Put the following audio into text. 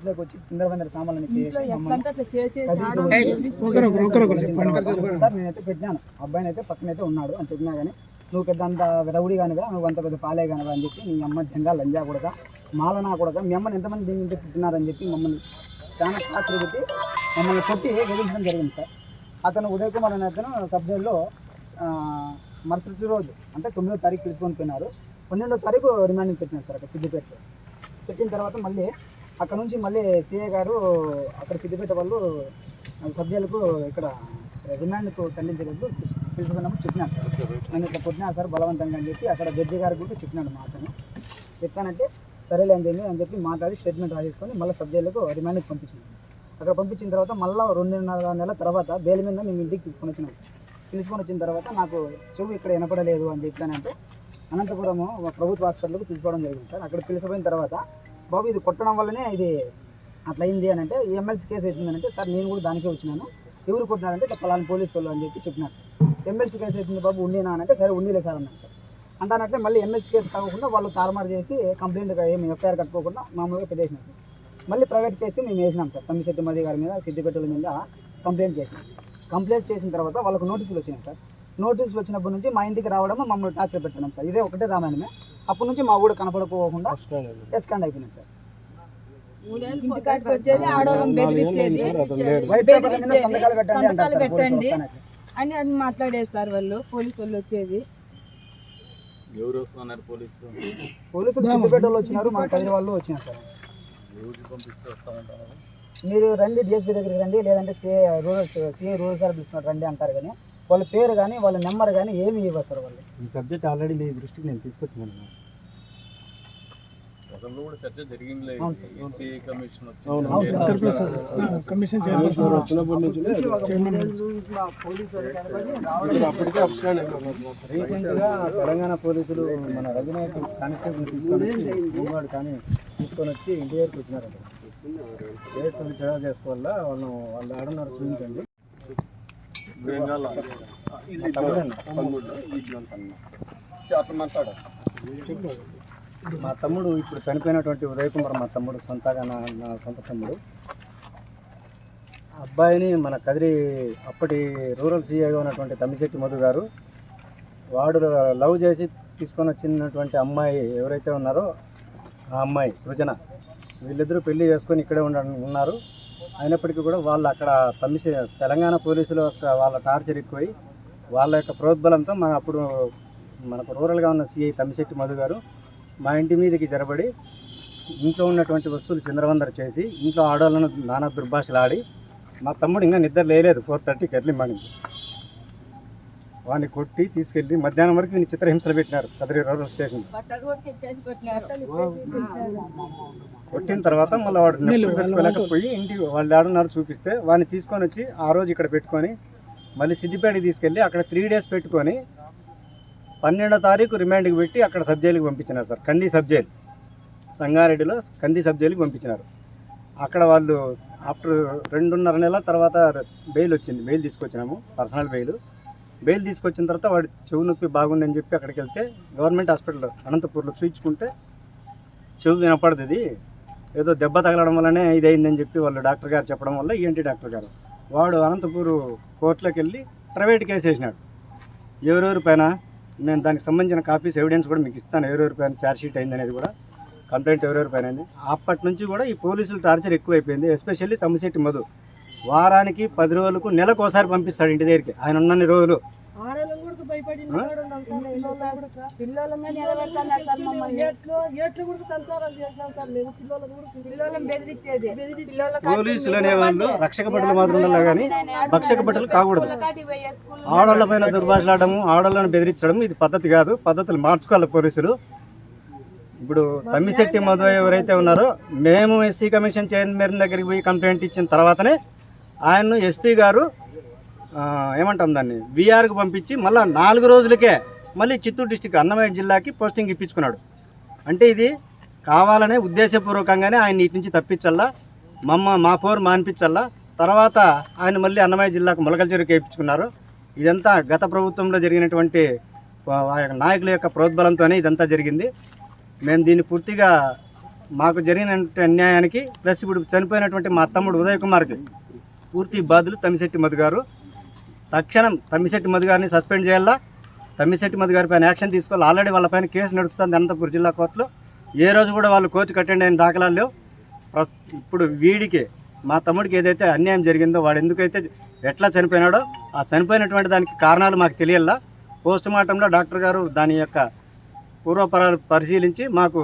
ఇంట్లోకి వచ్చి సామాన్లు వచ్చిన చెప్పండి. తర్వాత, సార్ నేనైతే పెట్టినాను. అబ్బాయిని అయితే పక్కన అయితే ఉన్నాడు అని చెప్పినా కానీ నువ్వు పెద్ద అంత రౌడీ కానిగా నువ్వు అంత పెద్ద పాలే కానివా అని చెప్పి నీ అమ్మ జంగా లంజా కూడా మాలనా కూడా మీ అమ్మని ఎంతమంది దీని ఇంటికి పుట్టినారని చెప్పి మమ్మల్ని చాలా టార్చర్ పెట్టి మమ్మల్ని కొట్టి వేధించడం జరిగింది సార్. అతను ఉదయ్ కుమార్ అనే అతను సబ్ జైల్లో ఆ, మరుసటి రోజు అంటే తొమ్మిదో తారీఖు తీసుకొని పోయినారు. పన్నెండో తారీఖు రిమాండింగ్ పెట్టినారు సార్ అక్కడ సిద్దిపేటలో. పెట్టిన తర్వాత మళ్ళీ అక్కడ నుంచి మళ్ళీ సిఏ గారు అక్కడ సిద్దిపేట వాళ్ళు సభ్యులకు ఇక్కడ రిమాండ్కు ఖండించలేదు పిలుచుకున్నప్పుడు చెప్పినాను సార్. నేను ఇట్లా పుట్టినా సార్ బలవంతంగా అని చెప్పి అక్కడ జడ్జి గారు కూడా చెప్పినాడు మా అతను చెప్తానంటే సరేలే అని చెప్పి అని చెప్పి మాట్లాడి స్టేట్మెంట్ రాసేసుకొని మళ్ళీ సబ్జెక్టులకు రిమాండ్కి పంపించాను అక్కడ పంపించిన తర్వాత మళ్ళీ రెండున్నర నెలల తర్వాత బెయిల్ మీద మేము ఇంటికి తీసుకొని వచ్చినాం సార్. తీసుకొని వచ్చిన తర్వాత నాకు చెవు ఇక్కడ వినపడలేదు అని చెప్పానంటే అనంతపురము ప్రభుత్వ హాస్పిటల్కి పిలుచుకోవడం జరిగింది సార్. అక్కడ పిలిచిపోయిన తర్వాత బాబు ఇది కొట్టడం వల్లనే ఇది అట్లా అయింది అని అంటే ఎమ్మెల్సీ కేసు అవుతుందంటే అంటే సార్ నేను కూడా దానికే వచ్చినాను. ఎవరు కొట్టినారంటే ఇట్లా పలానా పోలీసు వాళ్ళు అని చెప్పి చెప్పినారు. సార్ ఎమ్మెల్సీ కేసు అవుతుంది బాబు ఉండేనా అని అంటే సరే ఉండేలే సార్ అన్నారు సార్. అంటానంటే మళ్ళీ ఎమ్మెల్సీ కేసు కాకుండా వాళ్ళు తారుమారు చేసి కంప్లైంట్ ఏమి ఎఫ్ఐఆర్ కట్టుకోకుండా మామూలుగా పెట్టేసినాం సార్. మళ్ళీ ప్రైవేట్ కేసు మేము వేసినాం సార్. తమ్మిశెట్టి మది గారి మీద సిద్దిపేటల మీద కంప్లైంట్ చేసినాం. కంప్లైంట్ చేసిన తర్వాత వాళ్ళకు నోటీసులు వచ్చినాయి సార్. నోటీసులు వచ్చినప్పటి నుంచి మా ఇంటికి రావడం మమ్మల్ని టార్చర్ పెట్టడం సార్. ఇదే ఒకటే రామాయణమే. అప్పటి నుంచి మా ఊడు కనపడకపోకుండా ఎస్కాండ్ అయిపోయింది సార్. సంతకాలు పెట్టండి. అని అది మాట్లాడేది సార్ వాళ్ళు పోలీసు వాళ్ళు వచ్చేది. ఎవరు వస్తున్నారు పోలీసులు? పోలీసులు సిద్దిపేట వాళ్ళు వచ్చినారు మా కదిరి వాళ్ళు వచ్చినారు సార్. ఎవరికి పంపిస్తే వస్తామంటారు? మీరు రండి డిఎస్పీ దగ్గరికి రండి లేదంటే CA rural CA rural sir పిలుస్తున్నారు రండి అంటారు కానీ. వాళ్ళ పేరు కానీ వాళ్ళ నెంబర్ కానీ ఏమి ఇవ్వరు సార్ వాళ్ళు ఈ సబ్జెక్ట్ ఆల్రెడీ మీ దృష్టికి నేను తీసుకొచ్చాను గతంలో కూడా చర్చ కమిషన్. జరిగింది. కమిషన్ చైర్పర్సన్ వచ్చినప్పటి నుంచి అప్పటికే రీసెంట్గా తెలంగాణ పోలీసులు మన రఘునాథ్ కానిస్టేబుల్ తీసుకొని హోంగార్డ్ కానీ తీసుకొని వచ్చి ఇంటి దగ్గరికి వచ్చినారంట. కేసు చేసుకోవాలా? వాళ్ళు వాళ్ళు ఆడున్నారు చూపించండి. బెంగాల్ మా తమ్ముడు ఇప్పుడు చనిపోయినటువంటి ఉదయ్ కుమార్ మా తమ్ముడు సొంతగా నా నా సొంత తమ్ముడు. ఆ అబ్బాయిని మన కదిరి అప్పటి రూరల్ సీఐగా ఉన్నటువంటి తమ్మిశెట్టి మధు గారు వాడు లవ్ చేసి తీసుకొని వచ్చినటువంటి అమ్మాయి ఎవరైతే ఉన్నారో ఆ అమ్మాయి సృజన. వీళ్ళిద్దరూ పెళ్ళి చేసుకొని ఇక్కడే ఉండ ఉన్నారు. అయినప్పటికీ కూడా వాళ్ళు అక్కడ తమ్మిసి తెలంగాణ పోలీసులు యొక్క వాళ్ళ టార్చర్ ఎక్కువై వాళ్ళ యొక్క ప్రోద్బలంతో మన అప్పుడు మనకు రూరల్గా ఉన్న సిఐ తమ్మిశెట్టి మధు గారు మా ఇంటి మీదకి జరబడి ఇంట్లో ఉన్నటువంటి వస్తువులు చంద్రవందర చేసి ఇంట్లో ఆడవాళ్ళను నానా దుర్భాషలు ఆడి మా తమ్ముడు ఇంకా నిద్ర లేలేదు ఫోర్ థర్టీకి ఎర్లీ మార్నింగ్. వాడిని కొట్టి తీసుకెళ్ళి మధ్యాహ్నం వరకు నేను చిత్రహింసలు పెట్టినారు కదిరి రూరల్ స్టేషన్. కొట్టిన తర్వాత మళ్ళీ వాడు పెట్టుకోలేకపోయి ఇంటికి వాళ్ళు ఆడున్నారు చూపిస్తే వాడిని తీసుకొని వచ్చి ఆ రోజు ఇక్కడ పెట్టుకొని మళ్ళీ సిద్దిపేటకి తీసుకెళ్ళి అక్కడ త్రీ డేస్ పెట్టుకొని పన్నెండో తారీఖు రిమాండ్కి పెట్టి అక్కడ సబ్ జైలుకి పంపించినారు సార్. Kandi sub jail. సంగారెడ్డిలో కంది సబ్ జైలుకి పంపించినారు. అక్కడ వాళ్ళు ఆఫ్టర్ రెండున్నర నెలల తర్వాత బెయిల్ వచ్చింది. బెయిల్ తీసుకొచ్చినాము. Personal bail. బెయిల్ తీసుకొచ్చిన తర్వాత వాడి చెవు నొప్పి బాగుందని చెప్పి అక్కడికి వెళ్తే గవర్నమెంట్ హాస్పిటల్ అనంతపూర్లో చూయించుకుంటే చెవు వినపడదు ఏదో దెబ్బ తగలడం వల్లనే ఇది అయిందని చెప్పి వాళ్ళు డాక్టర్ గారు చెప్పడం వల్ల ఏంటి డాక్టర్ గారు. వాడు అనంతపూర్ కోర్టులోకి వెళ్ళి ప్రైవేట్ కేసు వేసినాడు. ఎవరెవరి పైన? నేను దానికి సంబంధించిన కాపీస్ ఎవిడెన్స్ కూడా మీకు ఇస్తాను. ఎవరెవరి పైన ఛార్జ్షీట్ అయింది అనేది కూడా. కంప్లైంట్ ఎవరెవరి పైన అయింది. అప్పటి నుంచి కూడా ఈ పోలీసులు టార్చర్ ఎక్కువైపోయింది. ఎస్పెషల్లీ తమ్మిశెట్టి మధు. వారానికి పది రోజులకు నెలకు ఒకసారి పంపిస్తాడు ఇంటి దగ్గరికి. ఆయన ఉన్నన్ని రోజులు. పోలీసులు అనేవాళ్ళు రక్షక భటులు మాత్రం ఉండాలి కానీ భక్షక భటులు కాకూడదు. ఆడవాళ్ళ పైన దుర్భాషలాడము ఆడవాళ్ళని బెదిరించడం ఇది పద్ధతి కాదు. పద్ధతులు మార్చుకోవాలి పోలీసులు. ఇప్పుడు తమ్మిశెట్టి మధు ఎవరైతే ఉన్నారో మేము ఎస్సీ కమిషన్ చైర్మన్ దగ్గరికి పోయి కంప్లైంట్ ఇచ్చిన తర్వాతనే ఆయన్ను ఎస్పీ గారు ఏమంటాం దాన్ని విఆర్కి పంపించి మళ్ళీ నాలుగు రోజులకే మళ్ళీ చిత్తూరు డిస్టిక్ అన్నమయ్య జిల్లాకి పోస్టింగ్ ఇప్పించుకున్నాడు. అంటే ఇది కావాలనే ఉద్దేశపూర్వకంగానే ఆయన ఇటు నుంచి తప్పించల్లా మమ్మ మా పోరు మానిపించల్లా తర్వాత ఆయన మళ్ళీ అన్నమయ్య జిల్లాకు మొలకల్చెరుకు వేయించుకున్నారు. ఇదంతా గత ప్రభుత్వంలో జరిగినటువంటి ఆ యొక్క నాయకుల యొక్క ప్రోద్బలంతోనే ఇదంతా జరిగింది. మేము దీన్ని పూర్తిగా మాకు జరిగిన అన్యాయానికి ప్లస్ ఇప్పుడు చనిపోయినటువంటి మా తమ్ముడు ఉదయ్ కుమార్కి పూర్తి బాధ్యులు తమ్మిశెట్టి మధు గారు. తక్షణం తమ్మిశెట్టి మధు గారిని సస్పెండ్ చేయాలా? తమ్మిశెట్టి మధు గారి పైన యాక్షన్ తీసుకోవాలి? ఆల్రెడీ వాళ్ళ పైన కేసు నడుస్తుంది అనంతపురం జిల్లా కోర్టులో. ఏ రోజు కూడా వాళ్ళు కోర్టుకు అటెండ్ అయిన దాఖలాలు లేవు. ఇప్పుడు వీడికి మా తమ్ముడికి ఏదైతే అన్యాయం జరిగిందో వాడు ఎందుకైతే ఎట్లా చనిపోయినాడో ఆ చనిపోయినటువంటి దానికి కారణాలు మాకు తెలియాలా? పోస్ట్ మార్టంలో డాక్టర్ గారు దాని యొక్క పూర్వపరాలు పరిశీలించి మాకు